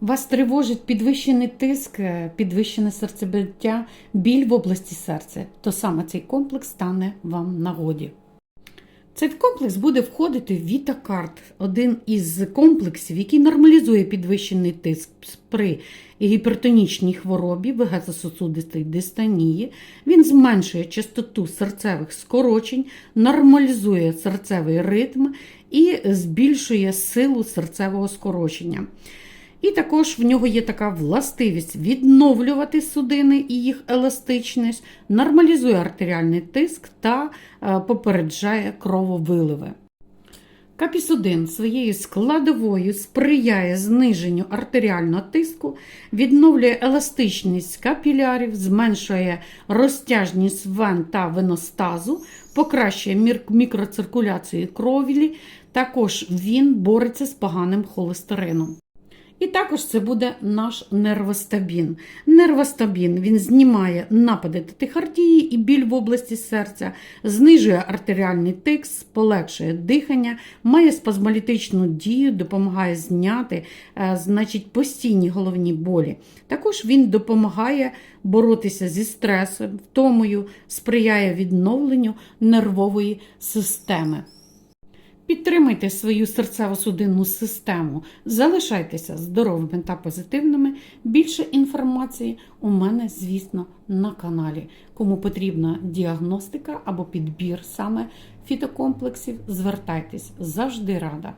Вас тривожить підвищений тиск, е, підвищене серцебиття, біль в області серця, то саме цей комплекс стане вам нагоді. Цей комплекс буде входити в Вітакарт, один із комплексів, який нормалізує підвищений тиск при гіпертонічній хворобі, вегетососудистій дистонії. Він зменшує частоту серцевих скорочень, нормалізує серцевий ритм і збільшує силу серцевого скорочення. І також в нього є така властивість відновлювати судини і їх еластичність, нормалізує артеріальний тиск та е, попереджає крововиливи. Капісудин своєю складовою сприяє зниженню артеріального тиску, відновлює еластичність капілярів, зменшує розтяжність вен та веностазу, покращує мікроциркуляцію крові. Також він бореться з поганим холестерином. І також це буде наш нервостабін. Нервостабін він знімає напади тахікардії і біль в області серця, знижує артеріальний тиск, полегшує дихання, має спазмолітичну дію, допомагає зняти е, значить, постійні головні болі. Також він допомагає боротися зі стресом, втомою, сприяє відновленню нервової системи. Підтримайте свою серцево-судинну систему, залишайтеся здоровими та позитивними. Більше інформації у мене, звісно, на каналі. Кому потрібна діагностика або підбір саме фітокомплексів, звертайтесь завжди рада.